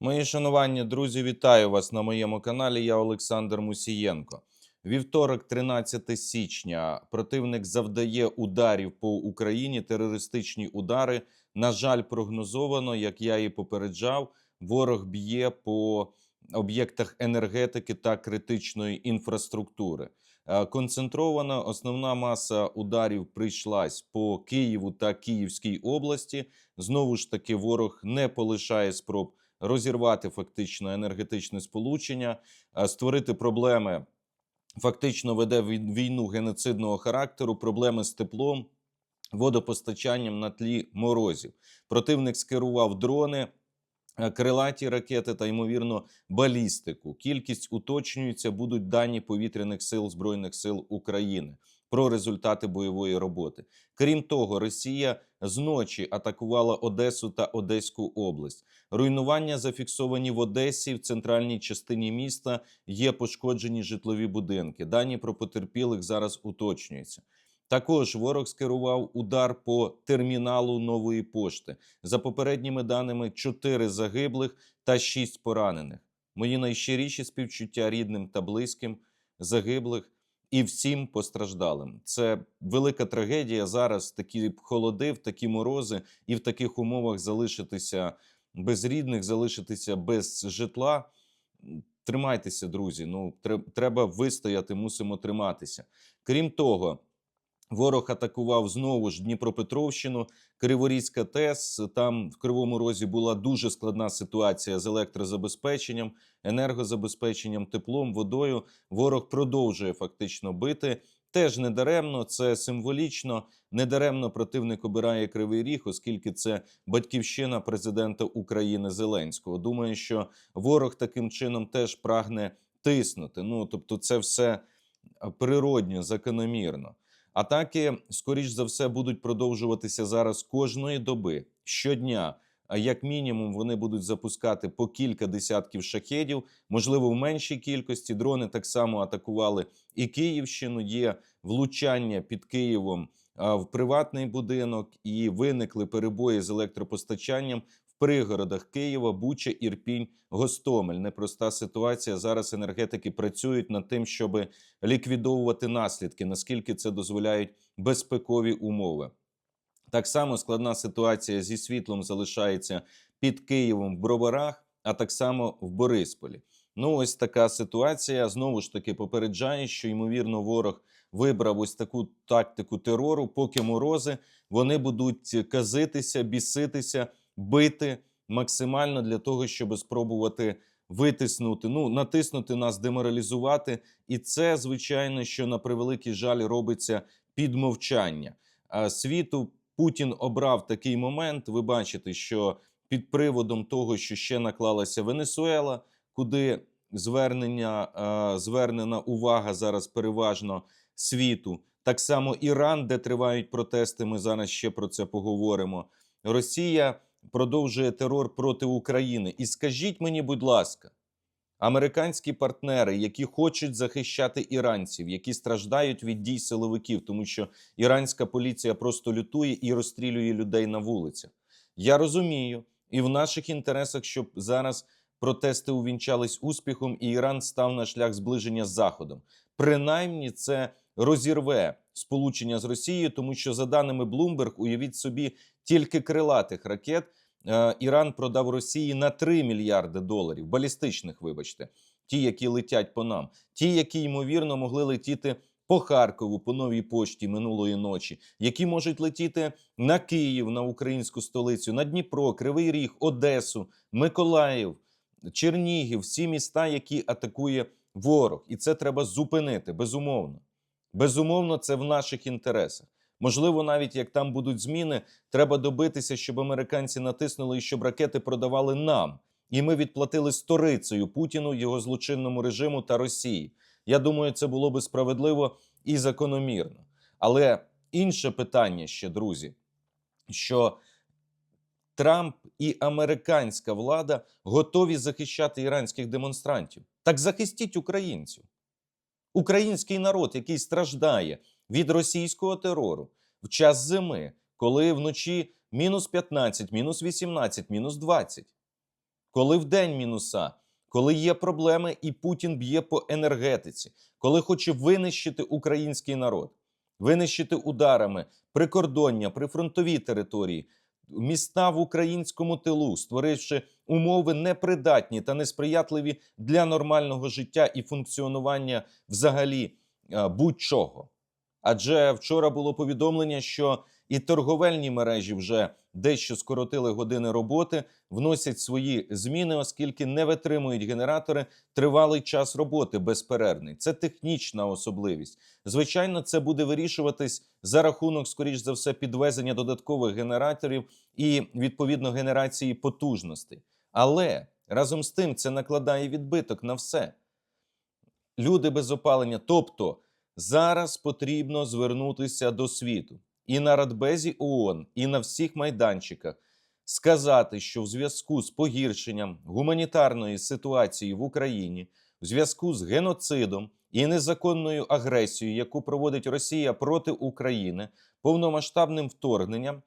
Мої шанування, друзі, вітаю вас на моєму каналі. Я Олександр Мусієнко. Вівторок, 13 січня, противник завдає ударів по Україні, терористичні удари. На жаль, прогнозовано, як я і попереджав, ворог б'є по об'єктах енергетики та критичної інфраструктури. Е, Концентрована основна маса ударів прийшлась по Києву та Київській області. Знову ж таки, ворог не полишає спроб розірвати фактично енергетичне сполучення, е, створити проблеми. Фактично веде вій- війну геноцидного характеру, проблеми з теплом, водопостачанням на тлі морозів. Противник скерував дрони, е, крилаті ракети та ймовірно балістику. Кількість уточнюється, будуть дані повітряних сил збройних сил України про результати бойової роботи. Крім того, Росія зночі атакувала Одесу та Одеську область. Руйнування зафіксовані в Одесі в центральній частині міста. Є пошкоджені житлові будинки. Дані про потерпілих зараз уточнюються. Також ворог скерував удар по терміналу нової пошти. За попередніми даними, 4 загиблих та 6 поранених. Мої найщиріші співчуття рідним та близьким загиблих і всім постраждалим. Це велика трагедія зараз. Такі холоди, в такі морози, і в таких умовах залишитися без рідних, залишитися без житла. Тримайтеся, друзі. Ну треба вистояти, мусимо триматися. Крім того, ворог атакував знову ж Дніпропетровщину, Криворізька ТЕС. Там в Кривому Розі була дуже складна ситуація з електрозабезпеченням, енергозабезпеченням, теплом, водою. Ворог продовжує фактично бити. Теж недаремно, це символічно. Недаремно противник обирає Кривий Ріг, оскільки це батьківщина президента України Зеленського. Думаю, що ворог таким чином теж прагне тиснути. Ну тобто, це все природньо, закономірно. Атаки, скоріш за все, будуть продовжуватися зараз кожної доби щодня. А як мінімум, вони будуть запускати по кілька десятків шахедів, можливо, в меншій кількості. Дрони так само атакували і Київщину. Є влучання під Києвом в приватний будинок, і виникли перебої з електропостачанням пригородах Києва, Буча, Ірпінь, Гостомель. Непроста ситуація. Зараз енергетики працюють над тим, щоб ліквідовувати наслідки, наскільки це дозволяють безпекові умови. Так само складна ситуація зі світлом залишається під Києвом в Броварах, а так само в Борисполі. Ну, ось така ситуація. Знову ж таки попереджає, що ймовірно ворог вибрав ось таку тактику терору, поки морози вони будуть казитися, біситися, бити максимально для того, щоб спробувати витиснути, ну натиснути нас, деморалізувати. І це, звичайно, що на превеликий жаль робиться під мовчання. Світу Путін обрав такий момент. Ви бачите, що під приводом того, що ще наклалася Венесуела, куди звернення звернена увага зараз переважно світу. Так само Іран, де тривають протести. Ми зараз ще про це поговоримо. Росія продовжує терор проти України. І скажіть мені, будь ласка, американські партнери, які хочуть захищати іранців, які страждають від дій силовиків, тому що іранська поліція просто лютує і розстрілює людей на вулицях. Я розумію, і в наших інтересах, щоб зараз протести увінчались успіхом, і Іран став на шлях зближення з Заходом. Принаймні, це розірве сполучення з Росією, тому що, за даними Bloomberg, уявіть собі, тільки крилатих ракет е, Іран продав Росії на 3 мільярди доларів, балістичних, вибачте, ті, які летять по нам, ті, які ймовірно могли летіти по Харкову, по новій пошті минулої ночі, які можуть летіти на Київ, на українську столицю, на Дніпро, Кривий Ріг, Одесу, Миколаїв, Чернігів, всі міста, які атакує ворог, і це треба зупинити безумовно. Безумовно, це в наших інтересах. Можливо, навіть як там будуть зміни, треба добитися, щоб американці натиснули і щоб ракети продавали нам, і ми відплатили сторицею Путіну, його злочинному режиму та Росії. Я думаю, це було би справедливо і закономірно. Але інше питання ще, друзі, що Трамп і американська влада готові захищати іранських демонстрантів. Так захистіть українців. Український народ, який страждає від російського терору в час зими, коли вночі мінус 15, мінус 18, мінус 20. коли вдень мінуса, коли є проблеми, і Путін б'є по енергетиці, коли хоче винищити український народ, винищити ударами прикордоння, прифронтові території, міста в українському тилу, створивши умови непридатні та несприятливі для нормального життя і функціонування взагалі е, будь-чого. Адже вчора було повідомлення, що і торговельні мережі вже дещо скоротили години роботи, вносять свої зміни, оскільки не витримують генератори тривалий час роботи безперервний. Це технічна особливість. Звичайно, це буде вирішуватись за рахунок, скоріш за все, підвезення додаткових генераторів і відповідно генерації потужностей. Але разом з тим це накладає відбиток на все. Люди без опалення. Тобто зараз потрібно звернутися до світу і на Радбезі ООН, і на всіх майданчиках сказати, що в зв'язку з погіршенням гуманітарної ситуації в Україні, в зв'язку з геноцидом і незаконною агресією, яку проводить Росія проти України, повномасштабним вторгненням,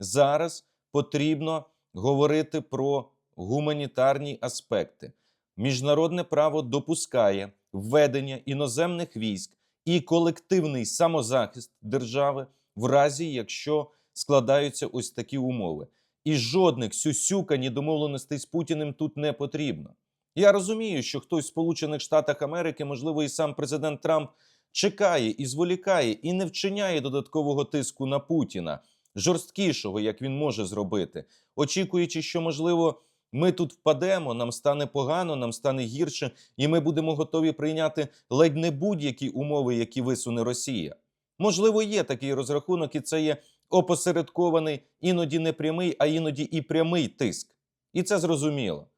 зараз потрібно говорити про гуманітарні аспекти. Міжнародне право допускає введення іноземних військ і колективний самозахист держави в разі, якщо складаються ось такі умови. І жодних сюсюкань і домовленостей з Путіним тут не потрібно. Я розумію, що хтось в Сполучених Штатах Америки, можливо, і сам президент Трамп чекає і зволікає, і не вчиняє додаткового тиску на Путіна, жорсткішого, як він може зробити, очікуючи, що можливо. Ми тут впадемо, нам стане погано, нам стане гірше, і ми будемо готові прийняти ледь не будь-які умови, які висуне Росія. Можливо, є такий розрахунок, і це є опосередкований, іноді не прямий, а іноді і прямий тиск. І це зрозуміло.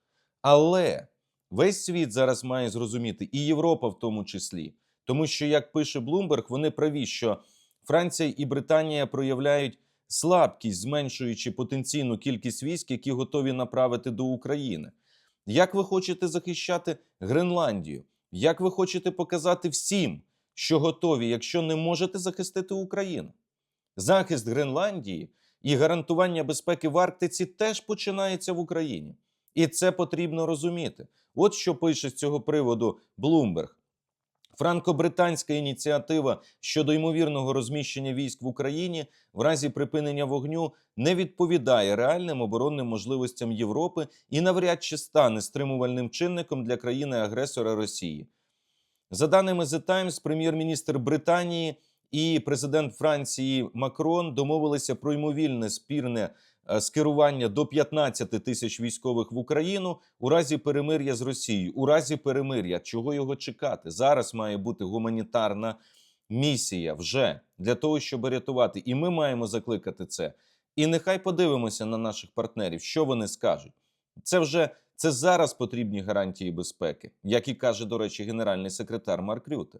Але весь світ зараз має зрозуміти, і Європа в тому числі. Тому що, як пише Блумберг, вони праві, що Франція і Британія проявляють слабкість, зменшуючи потенційну кількість військ, які готові направити до України. Як ви хочете захищати Гренландію? Як ви хочете показати всім, що готові, якщо не можете захистити Україну? Захист Гренландії і гарантування безпеки в Арктиці теж починається в Україні. І це потрібно розуміти. От що пише з цього приводу Блумберг. Франко-британська ініціатива щодо ймовірного розміщення військ в Україні в разі припинення вогню не відповідає реальним оборонним можливостям Європи і навряд чи стане стримувальним чинником для країни-агресора Росії. За даними The Times, прем'єр-міністр Британії і президент Франції Макрон домовилися про ймовірне спірне скерування до 15 тисяч військових в Україну у разі перемир'я з Росією. У разі перемир'я, чого його чекати? Зараз має бути гуманітарна місія вже для того, щоб рятувати. І ми маємо закликати це. І нехай подивимося на наших партнерів, що вони скажуть. Це вже це зараз потрібні гарантії безпеки, як і каже, до речі, генеральний секретар Марк Рюте.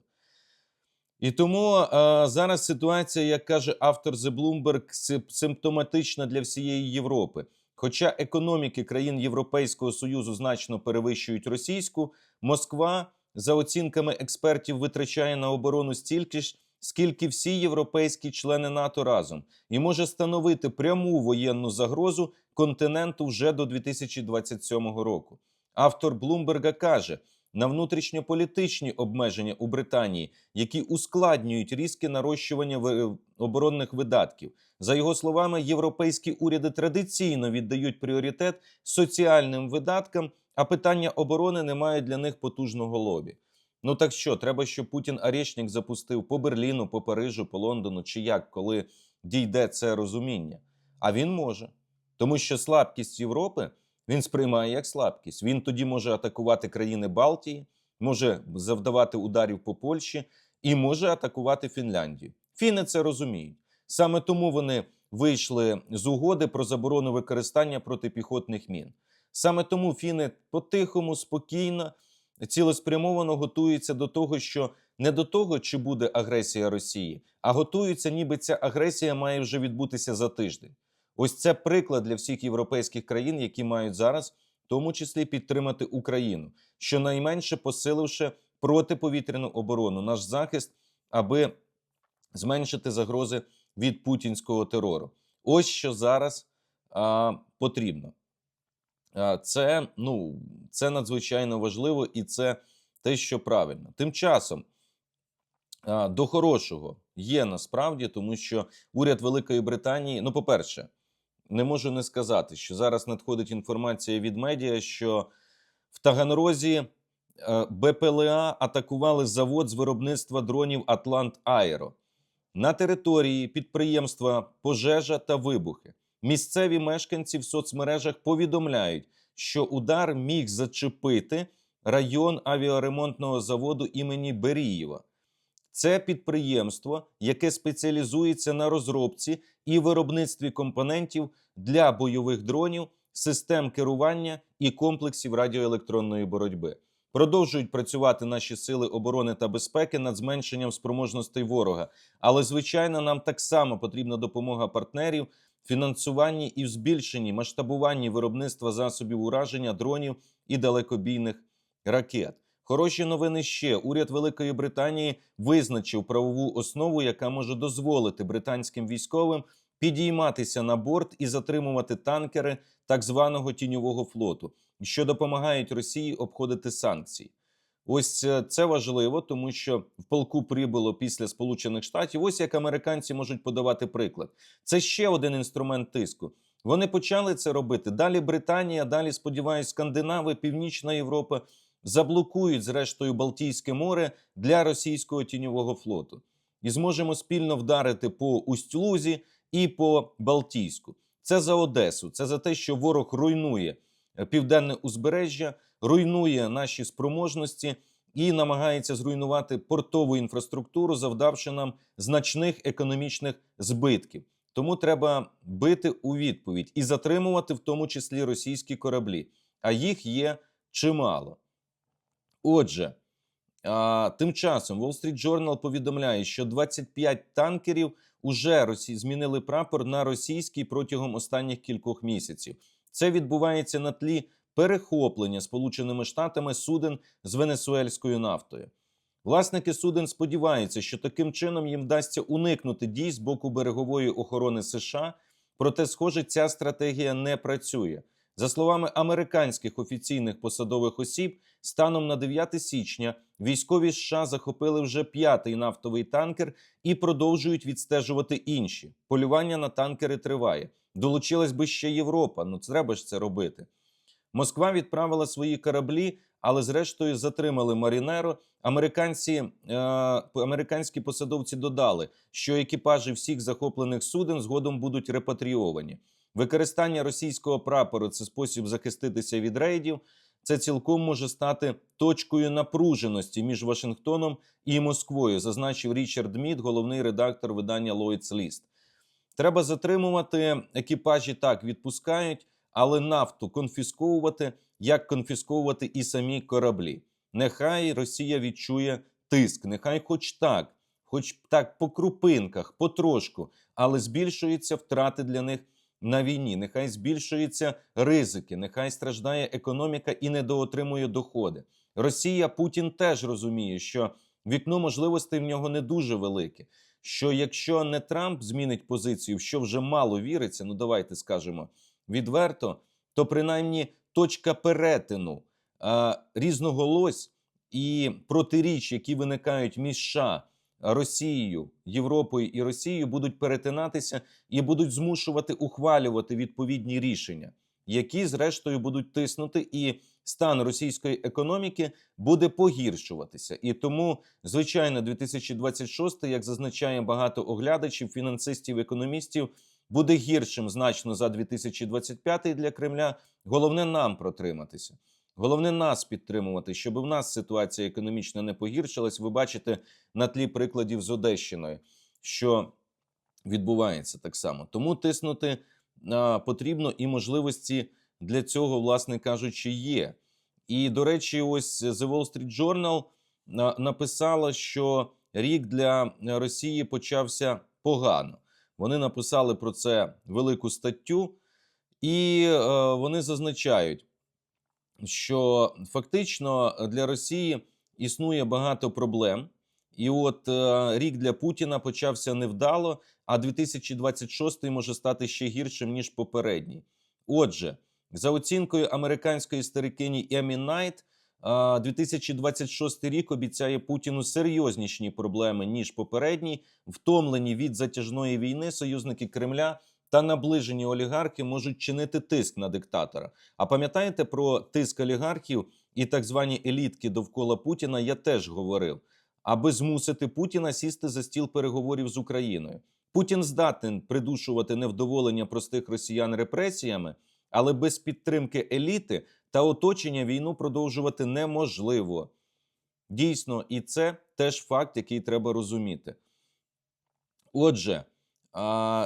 І тому е, зараз ситуація, як каже автор The Bloomberg, симптоматична для всієї Європи. Хоча економіки країн Європейського Союзу значно перевищують російську, Москва, за оцінками експертів, витрачає на оборону стільки ж, скільки всі європейські члени НАТО разом, і може становити пряму воєнну загрозу континенту вже до 2027 року. Автор Блумберга каже. На внутрішньополітичні обмеження у Британії, які ускладнюють різке нарощування оборонних видатків. За його словами, європейські уряди традиційно віддають пріоритет соціальним видаткам, а питання оборони не мають для них потужного лобі. Ну так що, треба, щоб Путін Арєшнік запустив по Берліну, по Парижу, по Лондону, чи як, коли дійде це розуміння? А він може. Тому що слабкість Європи він сприймає як слабкість. Він тоді може атакувати країни Балтії, може завдавати ударів по Польщі і може атакувати Фінляндію. Фіни це розуміють. Саме тому вони вийшли з угоди про заборону використання протипіхотних мін. Саме тому фіни по-тихому, спокійно, цілеспрямовано готуються до того, що не до того, чи буде агресія Росії, а готуються, ніби ця агресія має вже відбутися за тиждень. Ось це приклад для всіх європейських країн, які мають зараз, в тому числі підтримати Україну, щонайменше посиливши протиповітряну оборону, наш захист, аби зменшити загрози від путінського терору. Ось що зараз а, потрібно. А, Це, ну, це надзвичайно важливо і це те, що правильно. Тим часом до хорошого є насправді, тому що уряд Великої Британії, ну, по-перше, не можу не сказати, що зараз надходить інформація від медіа, що в Таганрозі е, БПЛА атакували завод з виробництва дронів Атлант Аеро. На території підприємства пожежа та вибухи. Місцеві мешканці в соцмережах повідомляють, що удар міг зачепити район авіаремонтного заводу імені Берієва. Це підприємство, яке спеціалізується на розробці і виробництві компонентів для бойових дронів, систем керування і комплексів радіоелектронної боротьби. Продовжують працювати наші сили оборони та безпеки над зменшенням спроможностей ворога. Але, звичайно, нам так само потрібна допомога партнерів, фінансуванні і в збільшенні масштабуванні виробництва засобів ураження дронів і далекобійних ракет. Хороші новини ще уряд Великої Британії визначив правову основу, яка може дозволити британським військовим підійматися на борт і затримувати танкери так званого тіньового флоту, що допомагають Росії обходити санкції. Ось е, це важливо, тому що в полку прибуло після Сполучених Штатів. Ось як американці можуть подавати приклад. Це ще один інструмент тиску. Вони почали це робити. Далі Британія, далі сподіваюсь, Скандинави, Північна Європа заблокують зрештою Балтійське море для російського тіньового флоту, і зможемо спільно вдарити по Усть-Лузі і по Балтійську. Це за Одесу, це за те, що ворог руйнує е, південне узбережжя, руйнує наші спроможності і намагається зруйнувати портову інфраструктуру, завдавши нам значних економічних збитків. Тому треба бити у відповідь і затримувати в тому числі російські кораблі. А їх є чимало. Отже, тим часом Wall Street Journal повідомляє, що 25 танкерів уже Росі... змінили прапор на російський протягом останніх кількох місяців. Це відбувається на тлі перехоплення Сполученими Штатами суден з венесуельською нафтою. Власники суден сподіваються, що таким чином їм вдасться уникнути дій з боку берегової охорони США. Проте, схоже, ця стратегія не працює. За словами американських офіційних посадових осіб, станом на 9 січня військові США захопили вже п'ятий нафтовий танкер і продовжують відстежувати інші. Полювання на танкери триває. Долучилась би ще Європа. Ну треба ж це робити. Москва відправила свої кораблі, але зрештою затримали Марінеро. Американці, е, американські посадовці додали, що екіпажі всіх захоплених суден згодом будуть репатріовані. Використання російського прапору це спосіб захиститися від рейдів. Це цілком може стати точкою напруженості між Вашингтоном і Москвою, зазначив Річард Мід, головний редактор видання Lloyd's List. Треба затримувати екіпажі так відпускають, але нафту конфісковувати, як конфісковувати і самі кораблі. Нехай Росія відчує тиск, нехай хоч так, хоч так по крупинках, потрошку, але збільшуються втрати для них на війні. Нехай збільшуються ризики, нехай страждає економіка і недоотримує доходи. Росія Путін теж розуміє, що вікно можливостей в нього не дуже велике. Що якщо не Трамп змінить позицію, що вже мало віриться, ну давайте скажемо відверто, то принаймні точка перетину а, різноголось і протиріч, які виникають між США, Росією, Європою і Росією, будуть перетинатися і будуть змушувати ухвалювати відповідні рішення, які зрештою будуть тиснути, і стан російської економіки буде погіршуватися. І тому, звичайно, 2026, як зазначає багато оглядачів, фінансистів, економістів буде гіршим значно за 2025 для Кремля. Головне нам протриматися. Головне нас підтримувати, щоб в нас ситуація економічна не погіршилась. Ви бачите на тлі прикладів з Одещиною, що відбувається так само. Тому тиснути а, потрібно і можливості для цього, власне кажучи, є. І до речі, ось The Wall Street Journal написала, що рік для Росії почався погано. Вони написали про це велику статтю, і е, вони зазначають, що фактично для Росії існує багато проблем. І от е, рік для Путіна почався невдало, а 2026 може стати ще гіршим ніж попередній. Отже, За оцінкою американської старикині Емі Найт, а, 2026 рік обіцяє Путіну серйозніші проблеми ніж попередній. Втомлені від затяжної війни союзники Кремля та наближені олігархи можуть чинити тиск на диктатора. А пам'ятаєте про тиск олігархів і так звані елітки довкола Путіна? Я теж говорив, аби змусити Путіна сісти за стіл переговорів з Україною. Путін здатен придушувати невдоволення простих росіян репресіями, але без підтримки еліти та оточення війну продовжувати неможливо. Дійсно, і це теж факт, який треба розуміти. Отже,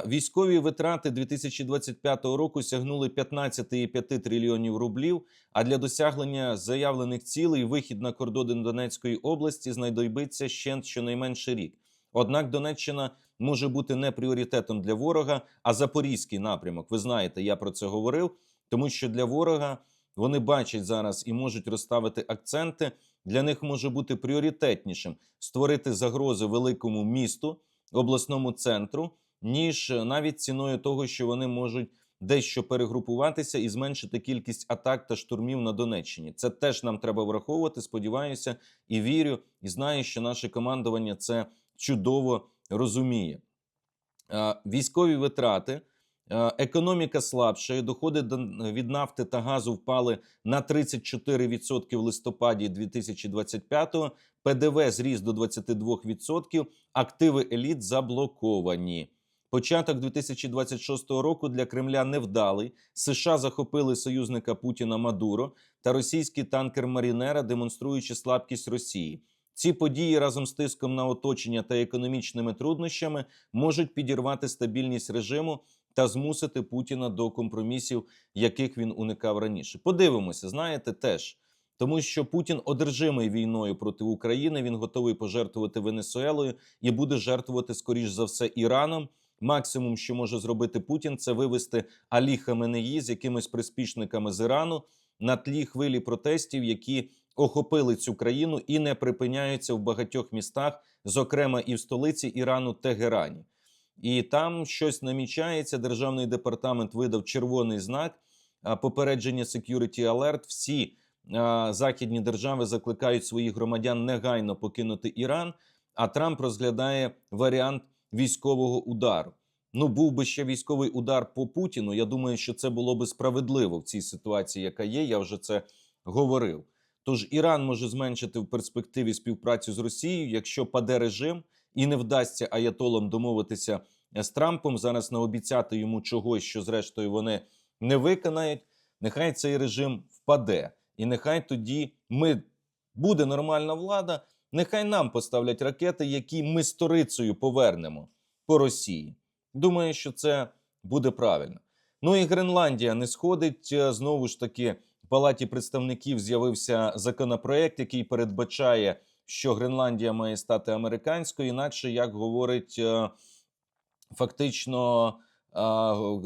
військові витрати 2025 року сягнули 15,5 трильйонів рублів. А для досягнення заявлених цілей вихід на кордони Донецької області знайдойбиться ще щонайменше рік. Однак Донеччина може бути не пріоритетом для ворога, а запорізький напрямок. Ви знаєте, я про це говорив, тому що для ворога вони бачать зараз і можуть розставити акценти. Для них може бути пріоритетнішим створити загрози великому місту, обласному центру, ніж навіть ціною того, що вони можуть дещо перегрупуватися і зменшити кількість атак та штурмів на Донеччині. Це теж нам треба враховувати. Сподіваюся і вірю, і знаю, що наше командування це чудово розуміє. Е, Військові витрати. Е, Економіка слабшає, доходи до- від нафти та газу впали на 34% в листопаді 2025-го, ПДВ зріс до 22%, активи еліт заблоковані. Початок 2026 року для Кремля невдалий. США захопили союзника Путіна Мадуро та російський танкер Марінера, демонструючи слабкість Росії. Ці події разом з тиском на оточення та економічними труднощами можуть підірвати стабільність режиму та змусити Путіна до компромісів, яких він уникав раніше. Подивимося, знаєте, теж. Тому що Путін одержимий війною проти України, він готовий пожертвувати Венесуелою і буде жертвувати, скоріш за все, Іраном. Максимум, що може зробити Путін, це вивести Алі Хаменеї з якимись приспішниками з Ірану на тлі хвилі протестів, які охопили цю країну і не припиняються в багатьох містах, зокрема і в столиці Ірану Тегерані. І там щось намічається. Державний департамент видав червоний знак попередження Security Alert. Всі а, західні держави закликають своїх громадян негайно покинути Іран. А Трамп розглядає варіант військового удару. Ну, був би ще військовий удар по Путіну. Я думаю, що це було би справедливо в цій ситуації, яка є. Я вже це говорив. Тож Іран може зменшити в перспективі співпрацю з Росією, якщо паде режим і не вдасться аятолам домовитися з Трампом. Зараз наобіцяти йому чогось, що зрештою вони не виконають. Нехай цей режим впаде, і нехай тоді ми буде нормальна влада. Нехай нам поставлять ракети, які ми сторицею повернемо по Росії. Думаю, що це буде правильно. Ну і Гренландія не сходить. Е, Знову ж таки, в Палаті представників з'явився законопроект, який передбачає, що Гренландія має стати американською. Інакше, як говорить е, фактично е,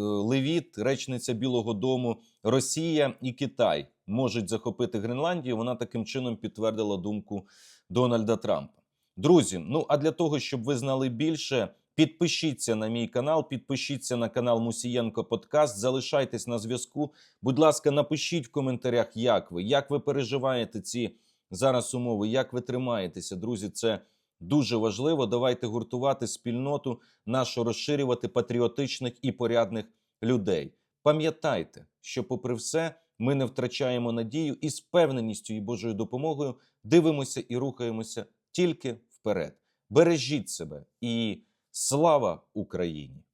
Левіт, речниця Білого Дому, Росія і Китай можуть захопити Гренландію. Вона таким чином підтвердила думку Дональда Трампа. Друзі, ну а для того, щоб ви знали більше, підпишіться на мій канал, підпишіться на канал Мусієнко Подкаст, залишайтесь на зв'язку. Будь ласка, напишіть в коментарях, як ви, як ви переживаєте ці зараз умови, як ви тримаєтеся, друзі. Це дуже важливо. Давайте гуртувати спільноту, нашу розширювати патріотичних і порядних людей. Пам'ятайте, що, попри все, ми не втрачаємо надію і з певненістю і Божою допомогою дивимося і рухаємося тільки вперед. Бережіть себе і слава Україні!